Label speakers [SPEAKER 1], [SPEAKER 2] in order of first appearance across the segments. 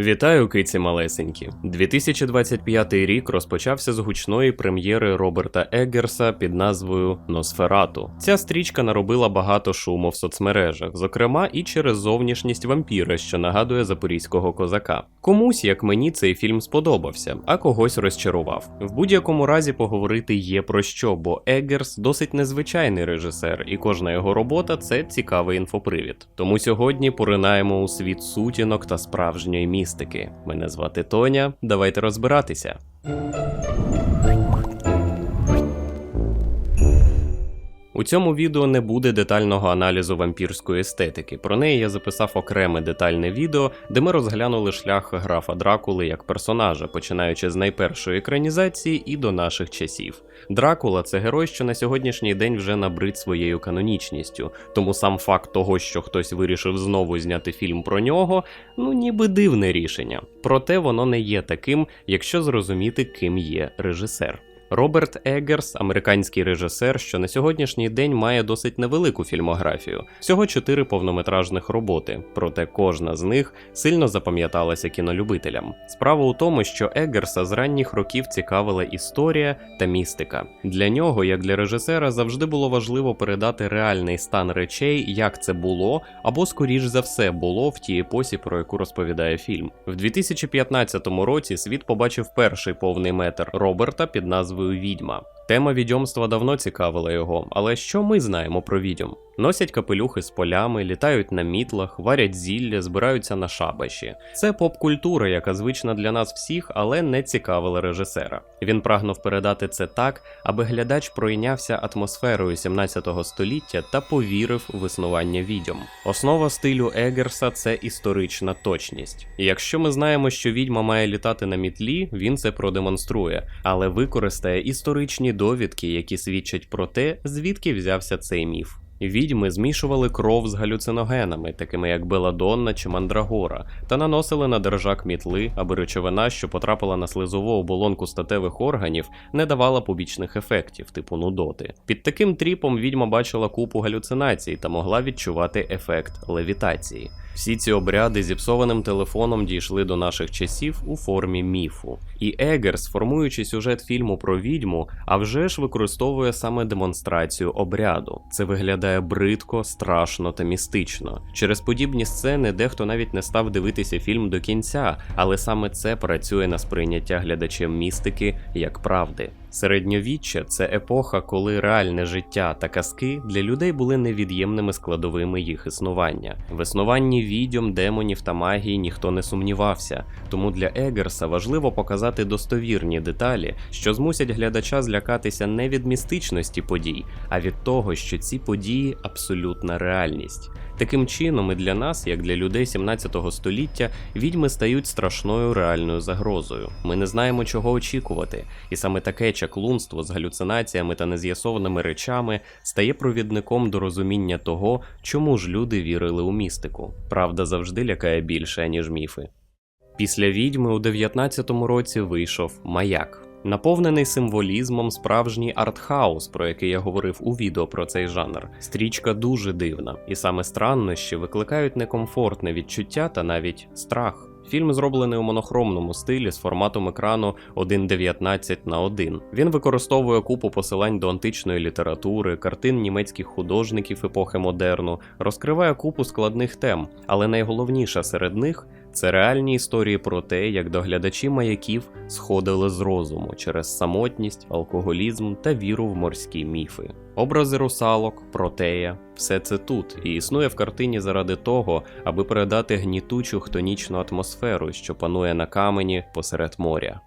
[SPEAKER 1] Вітаю, киці малесенькі. 2025 рік розпочався з гучної прем'єри Роберта Еггерса під назвою Носферату. Ця стрічка наробила багато шуму в соцмережах, зокрема і через зовнішність вампіра, що нагадує запорізького козака. Комусь, як мені, цей фільм сподобався, а когось розчарував. В будь-якому разі поговорити є про що, бо Еггерс досить незвичайний режисер, і кожна його робота це цікавий інфопривід. Тому сьогодні поринаємо у світ сутінок та справжньої містики. Мене звати Тоня. Давайте розбиратися. У цьому відео не буде детального аналізу вампірської естетики. Про неї я записав окреме детальне відео, де ми розглянули шлях графа Дракули як персонажа, починаючи з найпершої екранізації і до наших часів. Дракула це герой, що на сьогоднішній день вже набрид своєю канонічністю, тому сам факт того, що хтось вирішив знову зняти фільм про нього, ну ніби дивне рішення. Проте воно не є таким, якщо зрозуміти, ким є режисер. Роберт Еггерс, американський режисер, що на сьогоднішній день має досить невелику фільмографію, всього чотири повнометражних роботи, проте кожна з них сильно запам'яталася кінолюбителям. Справа у тому, що Еггерса з ранніх років цікавила історія та містика. Для нього, як для режисера, завжди було важливо передати реальний стан речей, як це було, або скоріш за все було в тій епосі, про яку розповідає фільм. В 2015 році світ побачив перший повний метр Роберта під назвою Відьма. Тема відьомства давно цікавила його, але що ми знаємо про відьом? Носять капелюхи з полями, літають на мітлах, варять зілля, збираються на шабаші. Це поп-культура, яка звична для нас всіх, але не цікавила режисера. Він прагнув передати це так, аби глядач пройнявся атмосферою 17 століття та повірив в існування відьом. Основа стилю Егерса це історична точність. Якщо ми знаємо, що відьма має літати на мітлі, він це продемонструє, але використає історичні довідки, які свідчать про те, звідки взявся цей міф. Відьми змішували кров з галюциногенами, такими як Беладонна чи Мандрагора, та наносили на держак мітли, аби речовина, що потрапила на слизову оболонку статевих органів, не давала побічних ефектів, типу нудоти. Під таким тріпом відьма бачила купу галюцинацій та могла відчувати ефект левітації. Всі ці обряди зіпсованим телефоном дійшли до наших часів у формі міфу. І Егерс, формуючи сюжет фільму про відьму, а вже ж використовує саме демонстрацію обряду. Це виглядає бридко, страшно та містично. Через подібні сцени дехто навіть не став дивитися фільм до кінця, але саме це працює на сприйняття глядачем містики як правди. Середньовіччя це епоха, коли реальне життя та казки для людей були невід'ємними складовими їх існування. В існуванні відьом, демонів та магії ніхто не сумнівався, тому для Егерса важливо показати достовірні деталі, що змусять глядача злякатися не від містичності подій, а від того, що ці події абсолютна реальність. Таким чином, і для нас, як для людей 17 століття, відьми стають страшною реальною загрозою. Ми не знаємо, чого очікувати, і саме таке чаклунство з галюцинаціями та нез'ясованими речами стає провідником до розуміння того, чому ж люди вірили у містику. Правда завжди лякає більше, ніж міфи. Після відьми у 19-му році вийшов маяк. Наповнений символізмом справжній артхаус, про який я говорив у відео про цей жанр. Стрічка дуже дивна, і саме страннощі викликають некомфортне відчуття та навіть страх. Фільм зроблений у монохромному стилі з форматом екрану 1.19 на 1. Він використовує купу посилань до античної літератури, картин німецьких художників епохи модерну, розкриває купу складних тем, але найголовніша серед них це реальні історії про те, як доглядачі маяків сходили з розуму через самотність, алкоголізм та віру в морські міфи. Образи русалок, протея, все це тут і існує в картині заради того, аби передати гнітучу хтонічну атмосферу, що панує на камені посеред моря.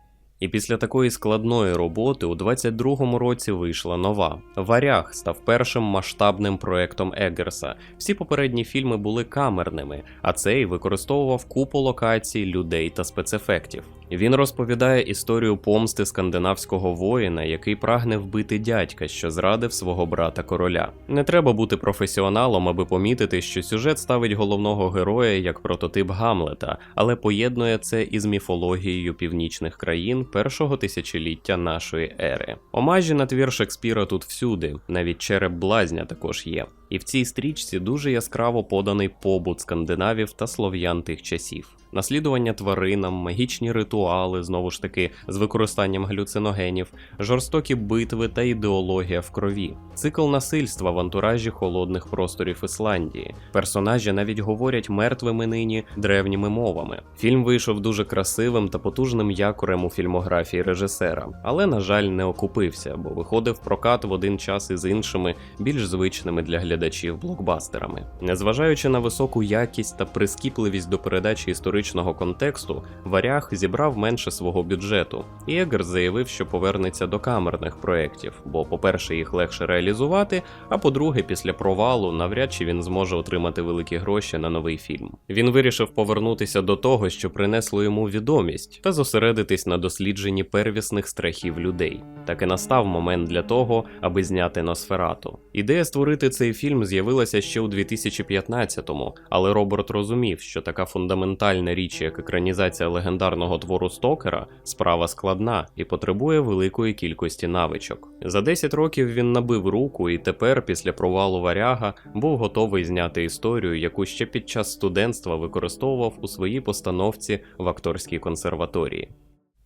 [SPEAKER 1] І після такої складної роботи у 22-му році вийшла нова. Варяг став першим масштабним проектом Еггерса. Всі попередні фільми були камерними, а цей використовував купу локацій, людей та спецефектів. Він розповідає історію помсти скандинавського воїна, який прагне вбити дядька, що зрадив свого брата короля. Не треба бути професіоналом, аби помітити, що сюжет ставить головного героя як прототип Гамлета, але поєднує це із міфологією північних країн першого тисячоліття нашої ери. Омажі на твір Шекспіра тут всюди, навіть череп блазня також є. І в цій стрічці дуже яскраво поданий побут скандинавів та слов'ян тих часів. Наслідування тваринам, магічні ритуали, знову ж таки, з використанням галюциногенів, жорстокі битви та ідеологія в крові, цикл насильства в антуражі холодних просторів Ісландії. Персонажі навіть говорять мертвими нині древніми мовами. Фільм вийшов дуже красивим та потужним якорем у фільмографії режисера, але, на жаль, не окупився, бо виходив прокат в один час із іншими, більш звичними для глядачів блокбастерами. Незважаючи на високу якість та прискіпливість до передачі історичного контексту варяг зібрав менше свого бюджету, і Егер заявив, що повернеться до камерних проєктів, бо, по-перше, їх легше реалізувати, а по-друге, після провалу навряд чи він зможе отримати великі гроші на новий фільм. Він вирішив повернутися до того, що принесло йому відомість, та зосередитись на дослідженні первісних страхів людей. Так і настав момент для того, аби зняти Носферату. Ідея створити цей фільм з'явилася ще у 2015-му, але Роберт розумів, що така фундаментальна річ, як екранізація легендарного твору Стокера, справа складна і потребує великої кількості навичок. За 10 років він набив руку і тепер, після провалу варяга, був готовий зняти історію, яку ще під час студентства використовував у своїй постановці в акторській консерваторії.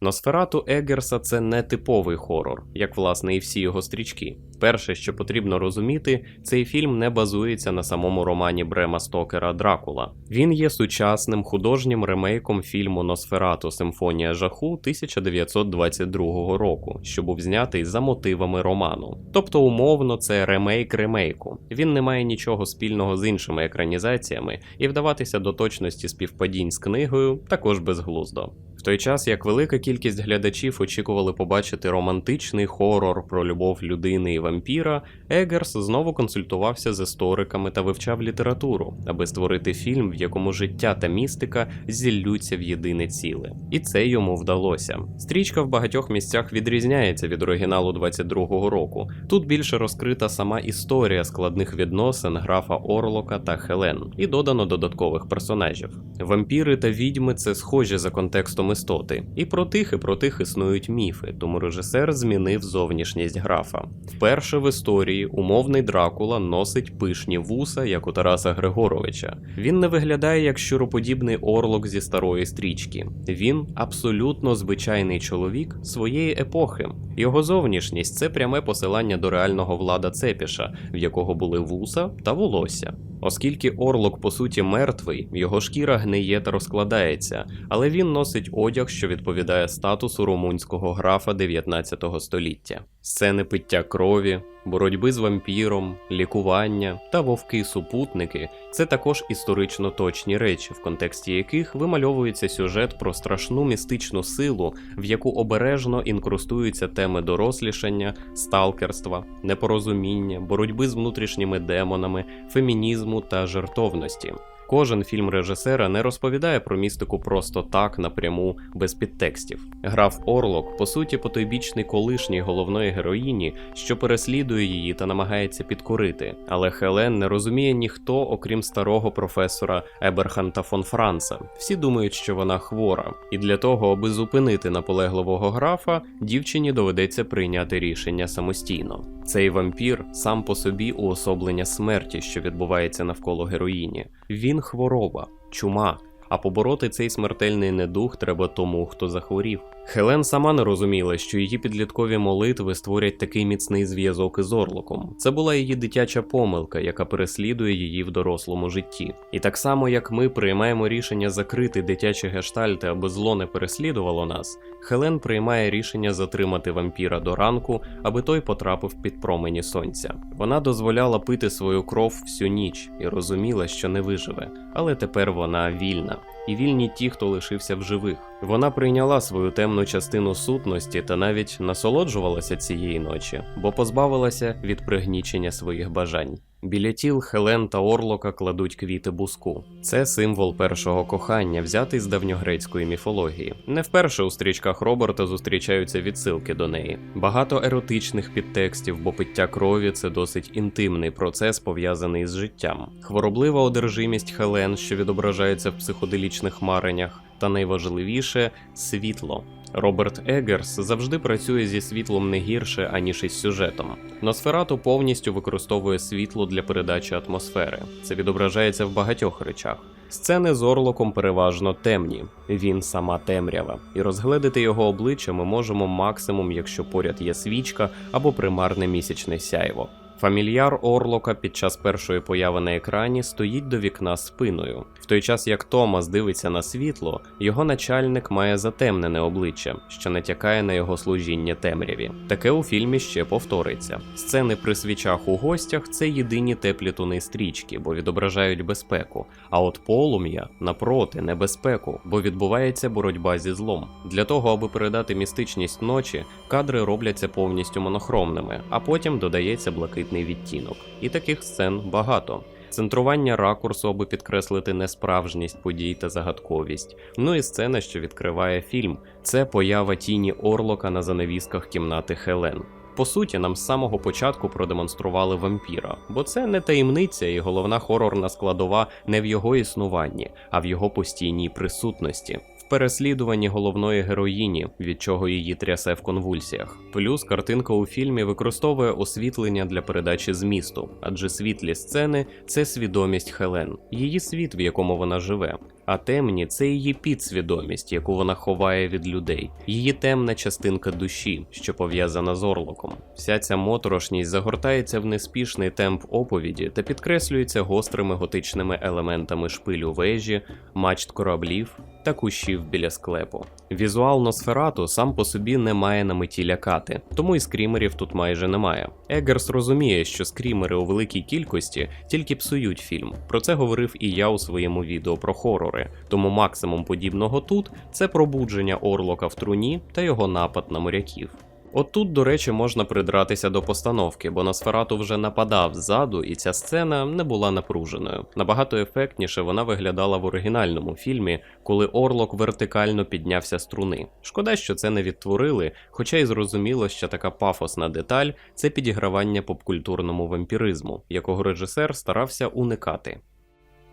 [SPEAKER 1] Носферату Еггерса це не типовий хорор, як власне і всі його стрічки. Перше, що потрібно розуміти, цей фільм не базується на самому романі Брема Стокера Дракула. Він є сучасним художнім ремейком фільму Носферату Симфонія жаху 1922 року, що був знятий за мотивами роману. Тобто, умовно, це ремейк ремейку. Він не має нічого спільного з іншими екранізаціями, і вдаватися до точності співпадінь з книгою також безглуздо. В той час як велика кількість глядачів очікували побачити романтичний хорор про любов людини і вампіра, Егерс знову консультувався з істориками та вивчав літературу, аби створити фільм, в якому життя та містика зіллються в єдине ціле. І це йому вдалося. Стрічка в багатьох місцях відрізняється від оригіналу 22-го року. Тут більше розкрита сама історія складних відносин графа Орлока та Хелен, і додано додаткових персонажів. Вампіри та відьми це схожі за контекстом істоти, і про тих і про тих існують міфи, тому режисер змінив зовнішність графа. Вперше в історії умовний Дракула носить пишні вуса, як у Тараса Григоровича. Він не виглядає як щуроподібний орлок зі старої стрічки. Він абсолютно звичайний чоловік своєї епохи. Його зовнішність це пряме посилання до реального влада Цепіша, в якого були вуса та волосся. Оскільки орлок по суті мертвий, його шкіра гниє та розкладається, але він носить одяг, що відповідає статусу румунського графа 19 століття. Сцени пиття крові, боротьби з вампіром, лікування та вовки-супутники це також історично точні речі, в контексті яких вимальовується сюжет про страшну містичну силу, в яку обережно інкрустуються теми дорослішання, сталкерства, непорозуміння, боротьби з внутрішніми демонами, фемінізму та жертовності. Кожен фільм режисера не розповідає про містику просто так напряму без підтекстів. Граф Орлок, по суті, потойбічний колишній головної героїні, що переслідує її та намагається підкорити. Але Хелен не розуміє ніхто, окрім старого професора Еберханта фон Франца. Всі думають, що вона хвора, і для того, аби зупинити наполегливого графа, дівчині доведеться прийняти рішення самостійно. Цей вампір сам по собі уособлення смерті, що відбувається навколо героїні. Він хвороба, чума. А побороти цей смертельний недух треба тому, хто захворів. Хелен сама не розуміла, що її підліткові молитви створять такий міцний зв'язок із Орлоком. Це була її дитяча помилка, яка переслідує її в дорослому житті. І так само, як ми приймаємо рішення закрити дитячі гештальти, аби зло не переслідувало нас, Хелен приймає рішення затримати вампіра до ранку, аби той потрапив під промені сонця. Вона дозволяла пити свою кров всю ніч і розуміла, що не виживе, але тепер вона вільна. І вільні ті, хто лишився в живих. Вона прийняла свою темну частину сутності та навіть насолоджувалася цієї ночі, бо позбавилася від пригнічення своїх бажань. Біля тіл Хелен та Орлока кладуть квіти буску. Це символ першого кохання, взятий з давньогрецької міфології. Не вперше у стрічках Роберта зустрічаються відсилки до неї. Багато еротичних підтекстів, бо пиття крові це досить інтимний процес, пов'язаний з життям. Хвороблива одержимість Хелен, що відображається в психоделічних мареннях. Та найважливіше світло. Роберт Егерс завжди працює зі світлом не гірше, аніж із сюжетом. Носферату повністю використовує світло для передачі атмосфери. Це відображається в багатьох речах. Сцени з Орлоком переважно темні, він сама темрява, і розгледити його обличчя ми можемо максимум, якщо поряд є свічка або примарне місячне сяйво. Фамільяр Орлока під час першої появи на екрані стоїть до вікна спиною. В той час як Томас дивиться на світло, його начальник має затемнене обличчя, що натякає на його служіння темряві. Таке у фільмі ще повториться. Сцени при свічах у гостях це єдині теплі туни стрічки, бо відображають безпеку. А от полум'я напроти небезпеку, бо відбувається боротьба зі злом. Для того, аби передати містичність ночі, кадри робляться повністю монохромними, а потім додається блакитний відтінок. І таких сцен багато. Центрування ракурсу, аби підкреслити несправжність подій та загадковість. Ну і сцена, що відкриває фільм, це поява тіні Орлока на занавісках кімнати Хелен. По суті, нам з самого початку продемонстрували вампіра, бо це не таємниця, і головна хорорна складова не в його існуванні, а в його постійній присутності. В переслідуванні головної героїні, від чого її трясе в конвульсіях. Плюс картинка у фільмі використовує освітлення для передачі змісту, адже світлі сцени це свідомість Хелен, її світ, в якому вона живе. А темні це її підсвідомість, яку вона ховає від людей, її темна частинка душі, що пов'язана з орлоком. Вся ця моторошність загортається в неспішний темп оповіді та підкреслюється гострими готичними елементами шпилю вежі, мачт кораблів та кущів біля склепу. Візуал Носферату сам по собі не має на меті лякати, тому і скрімерів тут майже немає. Егерс розуміє, що скрімери у великій кількості тільки псують фільм. Про це говорив і я у своєму відео про хорори. Тому максимум подібного тут це пробудження Орлока в труні та його напад на моряків. От тут, до речі, можна придратися до постановки, бо Носферату вже нападав ззаду, і ця сцена не була напруженою. Набагато ефектніше вона виглядала в оригінальному фільмі, коли Орлок вертикально піднявся з труни. Шкода, що це не відтворили, хоча й зрозуміло, що така пафосна деталь це підігравання попкультурному вампіризму, якого режисер старався уникати.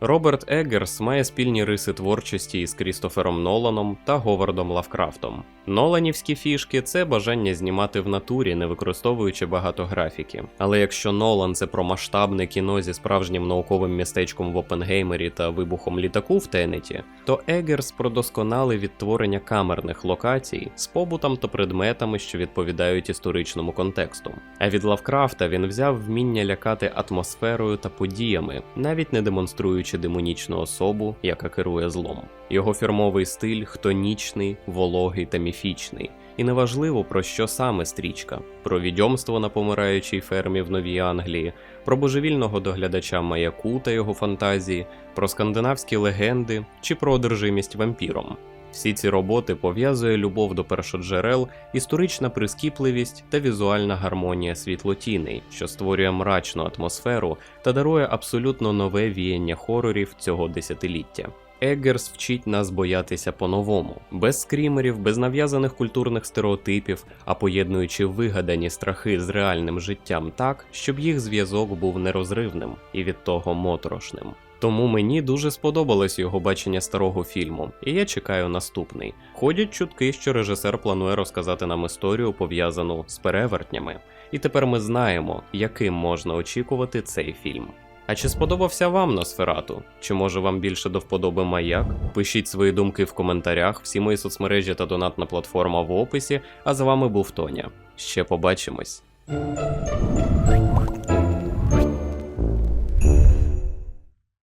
[SPEAKER 1] Роберт Еггерс має спільні риси творчості із Крістофером Ноланом та Говардом Лавкрафтом. Ноланівські фішки це бажання знімати в натурі, не використовуючи багато графіки. Але якщо Нолан це про масштабне кіно зі справжнім науковим містечком в Опенгеймері та вибухом літаку в Тенеті, то Еггерс про досконале відтворення камерних локацій з побутом та предметами, що відповідають історичному контексту. А від Лавкрафта він взяв вміння лякати атмосферою та подіями, навіть не демонструючи демонічну особу, яка керує злом. Його фірмовий стиль хтонічний, вологий та міфічний. І неважливо про що саме стрічка: про відьомство на помираючій фермі в Новій Англії, про божевільного доглядача маяку та його фантазії, про скандинавські легенди чи про одержимість вампіром. Всі ці роботи пов'язує любов до першоджерел, історична прискіпливість та візуальна гармонія світлотіней, що створює мрачну атмосферу та дарує абсолютно нове віяння хорорів цього десятиліття. Еггерс вчить нас боятися по-новому, без скрімерів, без нав'язаних культурних стереотипів, а поєднуючи вигадані страхи з реальним життям так, щоб їх зв'язок був нерозривним і від того моторошним. Тому мені дуже сподобалось його бачення старого фільму, і я чекаю наступний. Ходять чутки, що режисер планує розказати нам історію, пов'язану з перевертнями. І тепер ми знаємо, яким можна очікувати цей фільм. А чи сподобався вам Носферату? Чи може вам більше до вподоби маяк? Пишіть свої думки в коментарях, всі мої соцмережі та донатна платформа в описі. А з вами був Тоня. Ще побачимось.